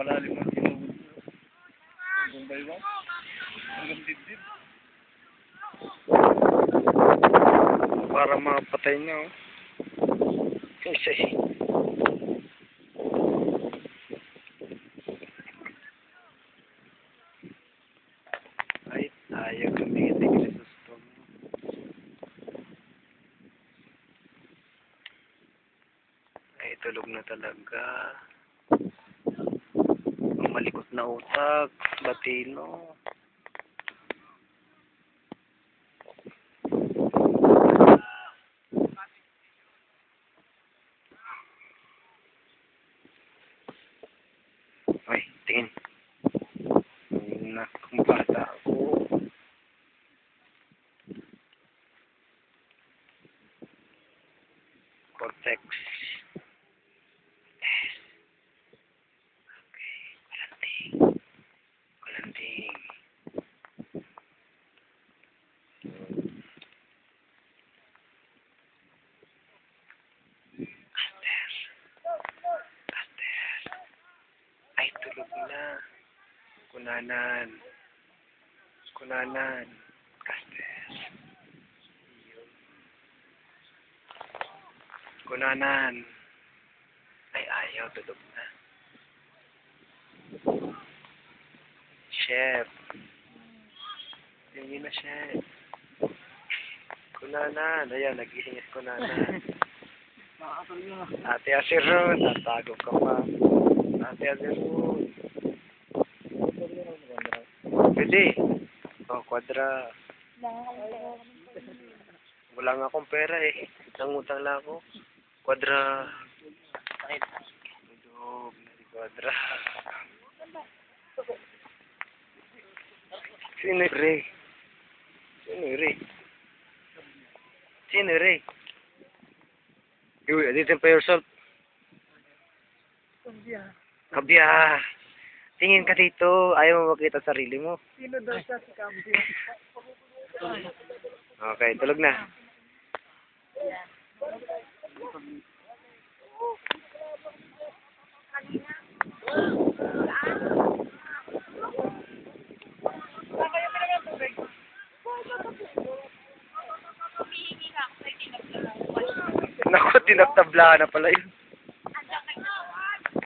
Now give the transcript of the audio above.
Napakalalim ng tinugod. Hanggang baywang. Hanggang dibdib. Para mapatay niya, oh. Ay, ayaw kang tingin sa gusto mo. Ay, tulog na talaga. Malikot na utak, batino. Ay, tingin. Nakong bata ako. Cortex. Tulog na. Kunanan. Kunanan. Caster. Yun. Kunanan. Ay, ayaw. Tulog na. Chef. Hindi na, chef. Kunanan. Ayan, nag-iingit kunanan. Ate Asirun, tatago ka pa. Pwede. Oh, kwadra. Wala nga akong pera eh. Nangutang lang ako. Kwadra. Medyo, kwadra. Sino Ray? Sino Ray? Sino Ray? Uy, aditin pa yourself. Kabya. Tingin ka dito. Ayaw mo makita sarili mo. Sino daw siya si Kambi? Okay, tulog na. Naku, tinagtabla na pala yun.